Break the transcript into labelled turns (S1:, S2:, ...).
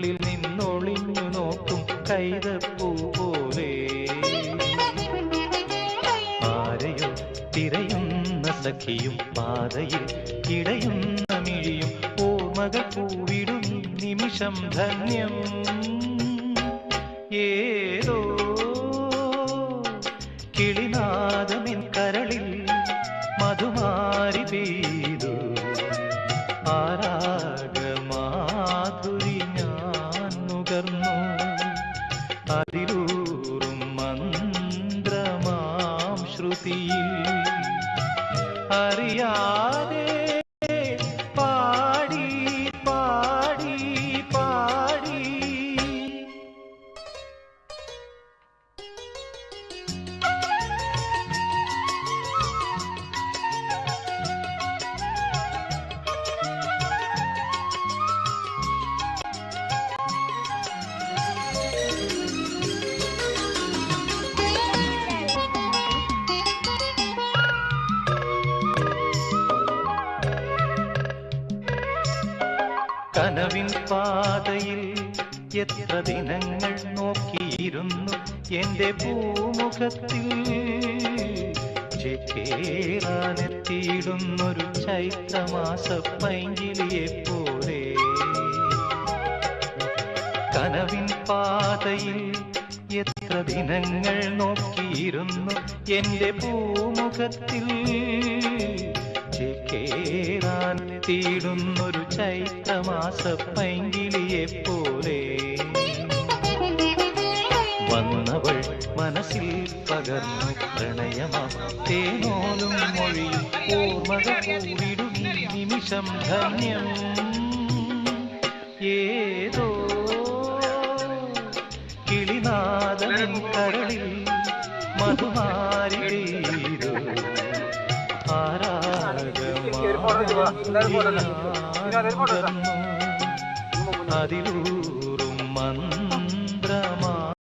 S1: ഉള്ളിൽ നിന്നൊളിഞ്ഞു നോക്കും കൈതപ്പൂ പോലെ. പാരയും തിരയുന്ന സഖിയും പാതയിൽ ഇടയുന്ന മിഴിയും ഓർമ്മകൾ പൂവിടും നിമിഷം ധന്യം. ഏതോ കിളിനാദമിൻ കരളിൽ മധുമാരി പെയ്തു. ആരാഗമാധുരി മന്ത്രമാം അറിയാതെ കനവിൻ പാതയിൽ എത്ര ദിനങ്ങൾ നോക്കിയിരുന്നു എന്റെ ഭൂമുഖത്തിൽ. ചേരാനെത്തിയിടുന്നൊരു ചൈത്രമാസ പൈങ്കിളിയെ പോലെ കനവിൻ പാതയിൽ എത്ര ദിനങ്ങൾ നോക്കിയിരുന്നു എന്റെ ഭൂമുഖത്തിൽ. തീടുന്നൊരു ചൈത്രമാസ പൈങ്കിളിയെ പോലെ വന്നവൾ മനസ്സിൽ പകർന്നു പ്രണയമാ. തേനോലും മൊഴിയും ഓർമ്മകൾ ഈ നിമിഷം ധന്യം. ഏതോ കിളിനാദൻ കരളിൽ മധുമാരി അതിലൂറും മന്ത്രമാ